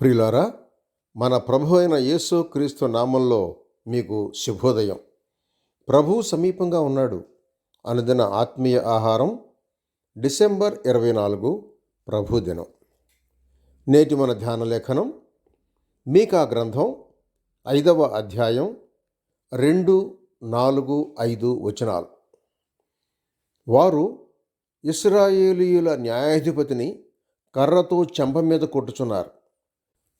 ప్రియులారా మన ప్రభు అయిన యేసు క్రీస్తు నామంలో మీకు శుభోదయం. ప్రభు సమీపంగా ఉన్నాడు. అనుదిన ఆత్మీయ ఆహారం డిసెంబర్ ఇరవై నాలుగు ప్రభు దినం. నేటి మన ధ్యాన లేఖనం మీకా గ్రంథం ఐదవ అధ్యాయం రెండు నాలుగు ఐదు వచనాలు. వారు ఇస్రాయేలీయుల న్యాయాధిపతిని కర్రతో చెంప మీద కొట్టుచున్నారు.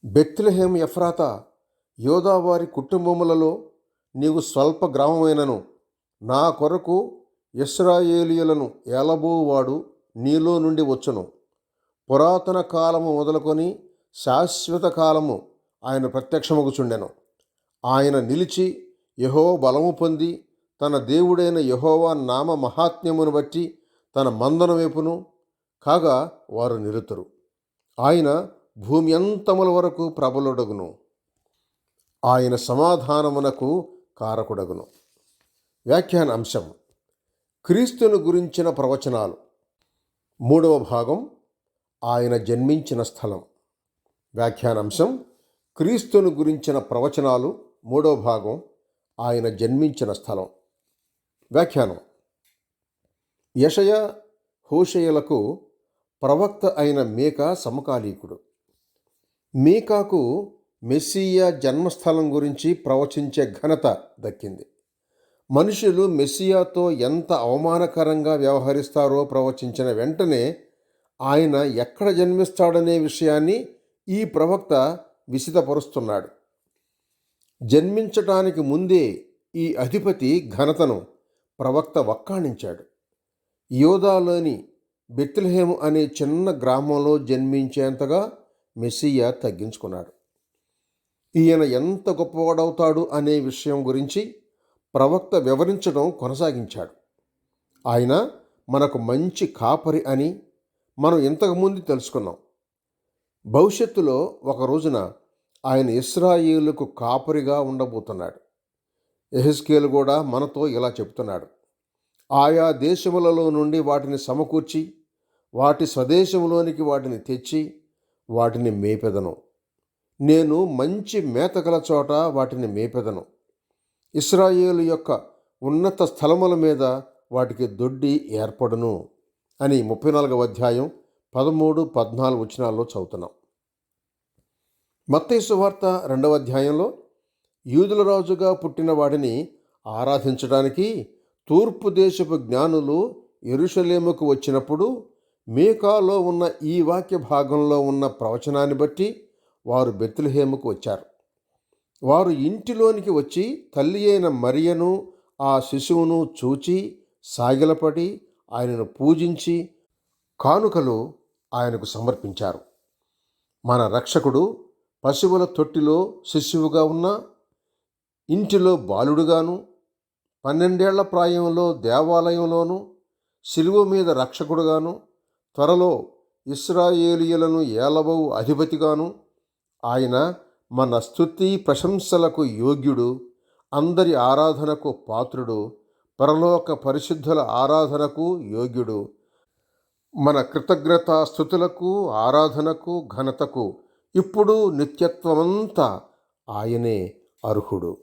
బెత్లెహేం ఎఫ్రాత యోదావారి కుటుంబములలో నీవు స్వల్ప గ్రామమైనను. నా కొరకు ఇస్రాయేలీయులను ఏలబోవాడు నీలో నుండి వచ్చును. పురాతన కాలము మొదలుకొని శాశ్వత కాలము ఆయన ప్రత్యక్షమగుచుండెను. ఆయన నిలిచి యహో బలము పొంది తన దేవుడైన యహోవా నామ మహాత్మ్యమును బట్టి తన మందన వైపును కాగా వారు నిలుతురు. ఆయన భూమి అంతముల వరకు ప్రబలుడగును. ఆయన సమాధానమునకు కారకుడగును. వ్యాఖ్యాన అంశం. క్రీస్తును గురించిన ప్రవచనాలు. మూడవ భాగం. ఆయన జన్మించిన స్థలం. వ్యాఖ్యానాంశం క్రీస్తును గురించిన ప్రవచనాలు. మూడవ భాగం. ఆయన జన్మించిన స్థలం. వ్యాఖ్యానం. యషయ హోషయలకు ప్రవక్త అయిన మేక సమకాలీకుడు. మీకాకు మెస్సియా జన్మస్థలం గురించి ప్రవచించే ఘనత దక్కింది. మనుషులు మెస్సియాతో ఎంత అవమానకరంగా వ్యవహరిస్తారో ప్రవచించిన వెంటనే ఆయన ఎక్కడ జన్మిస్తాడనే విషయాన్ని ఈ ప్రవక్త విసితపరుస్తున్నాడు. జన్మించటానికి ముందే ఈ అధిపతి ఘనతను ప్రవక్త వక్కాణించాడు. యోధాలోని బెత్లహేము అనే చిన్న గ్రామంలో జన్మించేంతగా మెస్సియా తగ్గించుకున్నాడు. ఈయన ఎంత గొప్పవాడవుతాడు అనే విషయం గురించి ప్రవక్త వివరించడం కొనసాగించాడు. ఆయన మనకు మంచి కాపరి అని మనం ఇంతకుముందు తెలుసుకున్నాం. భవిష్యత్తులో ఒక రోజున ఆయన ఇస్రాయిలకు కాపరిగా ఉండబోతున్నాడు. ఎహెస్కేలు కూడా మనతో ఇలా చెప్తున్నాడు ఆయా దేశములలో నుండి వాటిని సమకూర్చి వాటి స్వదేశంలోనికి వాటిని తెచ్చి వాటిని మేపెదను. నేను మంచి మేతగల చోట వాటిని మేపెదను. ఇస్రాయేలు యొక్క ఉన్నత స్థలముల మీద వాటికి దొడ్డి ఏర్పడును అని ముప్పై నాలుగవ అధ్యాయం పదమూడు పద్నాలుగు వచనాల్లో చదువుతున్నాం. మత్తయి వార్త రెండవ అధ్యాయంలో యూదుల రాజుగా పుట్టిన వాడిని ఆరాధించడానికి తూర్పు దేశపు జ్ఞానులు ఎరుషలేముకు వచ్చినప్పుడు మేకాలో ఉన్న ఈ వాక్య భాగంలో ఉన్న ప్రవచనాన్ని బట్టి వారు బెత్లహేముకు వచ్చారు. వారు ఇంటిలోనికి వచ్చి తల్లి అయిన మరియను ఆ శిశువును చూచి సాగిలపడి ఆయనను పూజించి కానుకలు ఆయనకు సమర్పించారు. మన రక్షకుడు పశువుల తొట్టిలో శిశువుగా ఉన్న ఇంటిలో బాలుడుగాను పన్నెండేళ్ళ ప్రాయంలో దేవాలయంలోను శిలువ మీద రక్షకుడుగాను త్వరలో ఇస్రాయేలియలను ఏలబవు అధిపతిగాను ఆయన మన స్థుతి ప్రశంసలకు యోగ్యుడు అందరి ఆరాధనకు పాత్రుడు పరలోక పరిశుద్ధుల ఆరాధనకు యోగ్యుడు. మన కృతజ్ఞతా స్థుతులకు ఆరాధనకు ఘనతకు ఇప్పుడు నిత్యత్వమంతా ఆయనే అర్హుడు.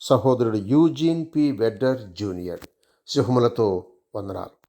సహోదరుడు యూజీన్ పి వెడ్డర్ జూనియర్. సింహములతో వందనాలు.